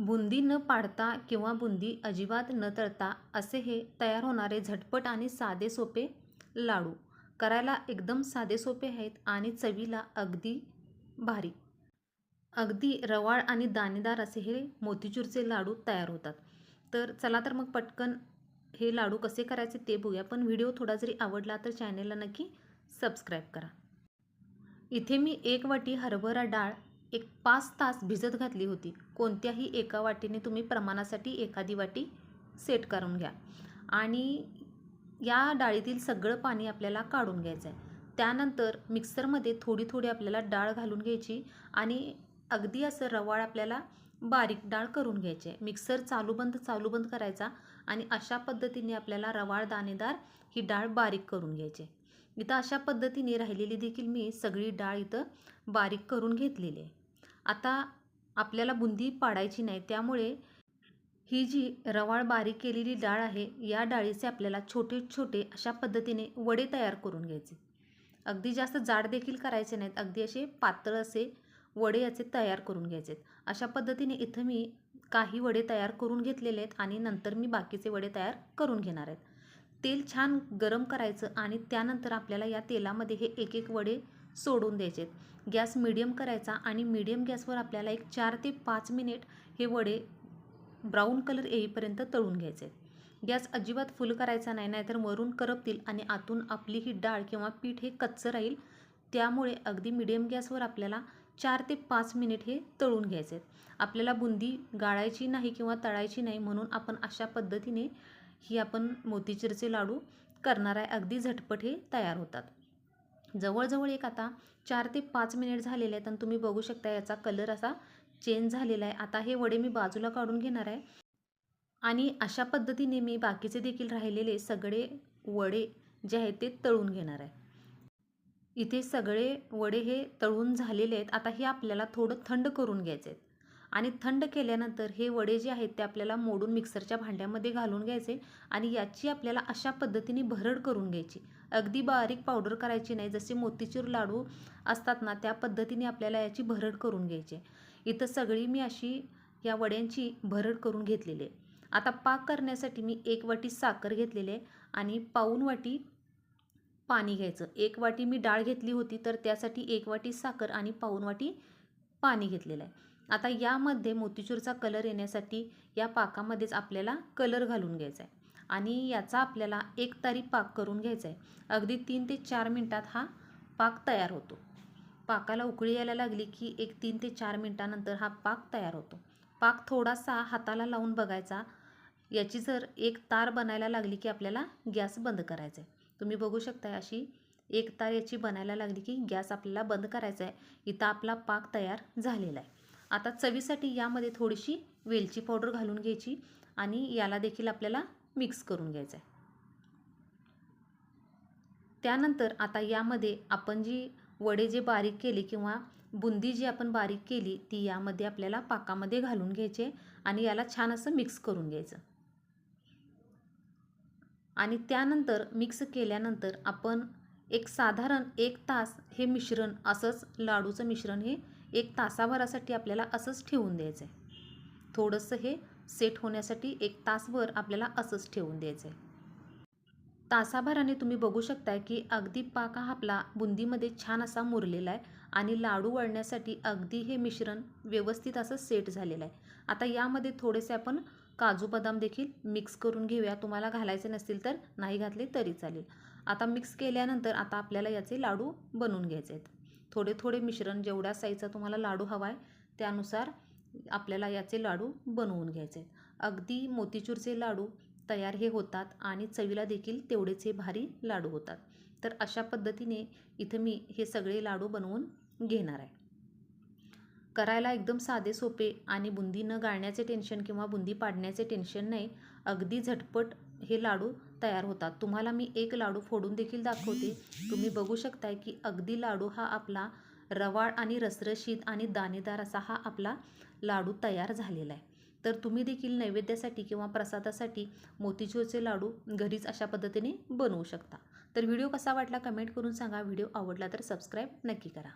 बुंदी न पाडता किंवा बुंदी अजिबात न तळता असे हे तयार होणारे झटपट आणि साधे सोपे लाडू. करायला एकदम साधे सोपे आहेत आणि चवीला अगदी भारी. अगदी रवाळ आणि दाणेदार असे हे मोतीचूरचे लाडू तयार होतात. तर चला तर मग पटकन हे लाडू कसे करायचे ते बघूया. पण व्हिडिओ थोडा जरी आवडला तर चॅनेलला नक्की सबस्क्राईब करा. इथे मी एक वाटी हरभरा डाळ एक पाच तास भिजत घातली होती. कोणत्याही एका वाटीने तुम्ही प्रमाणासाठी एखादी वाटी सेट करून घ्या. आणि या डाळीतील सगळं पाणी आपल्याला काढून घ्यायचं आहे त्यानंतर मिक्सरमध्ये थोडी थोडी आपल्याला डाळ घालून घ्यायची आणि अगदी असं रवाळ आपल्याला बारीक डाळ करून घ्यायची आहे मिक्सर चालू बंद चालू बंद करायचा आणि अशा पद्धतीने आपल्याला रवाळ दाणेदार ही डाळ बारीक करून घ्यायची. आहे इथं अशा पद्धतीने राहिलेली देखील मी सगळी डाळ इथं बारीक करून घेतलेली आहे. आता आपल्याला बुंदी पाडायची नाही. त्यामुळे ही जी रवाळ बारीक केलेली डाळ आहे या डाळीचे आपल्याला छोटे छोटे अशा पद्धतीने वडे तयार करून घ्यायचे. अगदी जास्त जाड देखील करायचे नाहीत. अगदी असे पातळ असे वडे याचे तयार करून घ्यायचे अशा पद्धतीने इथं मी काही वडे तयार करून घेतलेले आहेत आणि नंतर मी बाकीचे वडे तयार करून घेणार आहेत. तेल छान गरम करायचं आणि त्यानंतर आपल्याला या तेलामध्ये हे एक एक वडे सोडून द्यायचे गॅस मिडियम करायचा आणि मिडियम गॅसवर आपल्याला एक चार ते पाच मिनिट हे वडे ब्राऊन कलर येईपर्यंत तळून घ्यायचे. गॅस अजिबात फुल करायचा नाही नाहीतर वरून करपतील आणि आतून आपली ही डाळ किंवा पीठ हे कच्चं राहील. त्यामुळे अगदी मिडियम गॅसवर आपल्याला चार ते पाच मिनिट हे तळून घ्यायचे. आपल्याला बुंदी गाळायची नाही किंवा तळायची नाही म्हणून आपण अशा पद्धतीने ही आपण मोतीचूरचे लाडू करणार आहे. अगदी झटपट हे तयार होतात. जवळजवळ एक आता चार ते पाच मिनिट झालेले आहेत आणि तुम्ही बघू शकता याचा कलर असा चेंज झालेला आहे. आता हे वडे मी बाजूला काढून घेणार आहे. आणि अशा पद्धतीने मी बाकीचे देखील राहिलेले सगळे वडे जे आहेत ते तळून घेणार आहे. इथे सगळे वडे हे तळून झालेले आहेत. आता हे आपल्याला थोडं थंड करून घ्यायचे आहेत. आणि थंड केल्यानंतर हे वडे जे आहेत ते आपल्याला मोडून मिक्सरच्या भांड्यामध्ये घालून घ्यायचे आणि याची आपल्याला अशा पद्धतीने भरड करून घ्यायची. अगदी बारीक पावडर करायची नाही जसे मोतीचूर लाडू असतात ना त्या पद्धतीने आपल्याला याची भरड करून घ्यायची. इथं सगळी मी अशी या वड्यांची भरड करून घेतलेली आहे. आता पाक करण्यासाठी मी एक वाटी साखर घेतलेली आहे आणि पाऊन वाटी पाणी घ्यायचं. एक वाटी मी डाळ घेतली होती तर त्यासाठी एक वाटी साखर आणि पाऊन वाटी पाणी घेतलेलं आहे. आता यामध्ये मोतीचूरचा कलर येण्यासाठी या पाकामध्येच आपल्याला कलर घालून घ्यायचा आहे. आणि याचा आपल्याला एक तारी पाक करून घ्यायचा आहे. अगदी तीन ते चार मिनटात हा पाक तयार होतो. पाकाला उकळी यायला लागली की एक तीन ते चार मिनटानंतर हा पाक तयार होतो. पाक थोडासा हाताला लावून बघायचा. याची जर एक तार बनायला लागली की आपल्याला गॅस बंद करायचा आहे. तुम्ही बघू शकता अशी एक तार याची बनायला लागली की गॅस आपल्याला बंद करायचा आहे. इथं आपला पाक तयार झालेला आहे. आता चवीसाठी यामध्ये थोडीशी वेलची पावडर घालून घ्यायची आणि याला देखील आपल्याला मिक्स करून घ्यायचं आहे. त्यानंतर आता यामध्ये आपण जी वडे जे बारीक केले किंवा बुंदी जी आपण बारीक केली ती यामध्ये आपल्याला पाकामध्ये घालून घ्यायचे आणि याला छान असं मिक्स करून घ्यायचं आणि त्यानंतर मिक्स केल्यानंतर आपण एक साधारण एक तास हे मिश्रण असंच लाडूचं मिश्रण हे एक तासाभरासाठी आपल्याला असंच ठेवून द्यायचं आहे थोडंसं हे सेट होण्यासाठी एक तासभर आपल्याला असंच ठेवून द्यायचं आहे तासाभराने तुम्ही बघू शकताय की अगदी पाक हा आपला बुंदीमध्ये छान असा मुरलेला आहे आणि लाडू वळण्यासाठी अगदी हे मिश्रण व्यवस्थित असं सेट झालेलं आहे. आता यामध्ये थोडेसे आपण काजू बदाम देखील मिक्स करून घेऊया. तुम्हाला घालायचे नसतील तर नाही घातले तरी चालेल. आता मिक्स केल्यानंतर आता आपल्याला याचे लाडू बनवून घ्यायचे आहेत थोडे थोडे मिश्रण जेवढ्या साईजचा तुम्हाला लाडू हवा आहे त्यानुसार आपल्याला याचे लाडू बनवून घ्यायचे. अगदी मोतीचूरचे लाडू तयार हे होतात आणि चवीला देखील तेवढेच हे भारी लाडू होतात. तर अशा पद्धतीने इथं मी हे सगळे लाडू बनवून घेणार आहे. करायला एकदम साधे सोपे आणि बुंदी न गाळण्याचे टेन्शन किंवा बुंदी पाडण्याचे टेन्शन नाही अगदी झटपट हे लाडू तयार होतात. तुम्हाला मी एक लाडू फोडून देखील दाखवते. तुम्ही बघू शकताय की अगदी लाडू हा आपला रवाळ आणि रसरशीत आणि दाणेदार असा हा आपला लाडू तयार झालेला आहे. तर तुम्ही देखील नैवेद्यासाठी किंवा प्रसादासाठी मोतीचूरचे लाडू घरीच अशा पद्धतीने बनवू शकता. तर व्हिडिओ कसा वाटला कमेंट करून सांगा. व्हिडिओ आवडला तर सबस्क्राईब नक्की करा.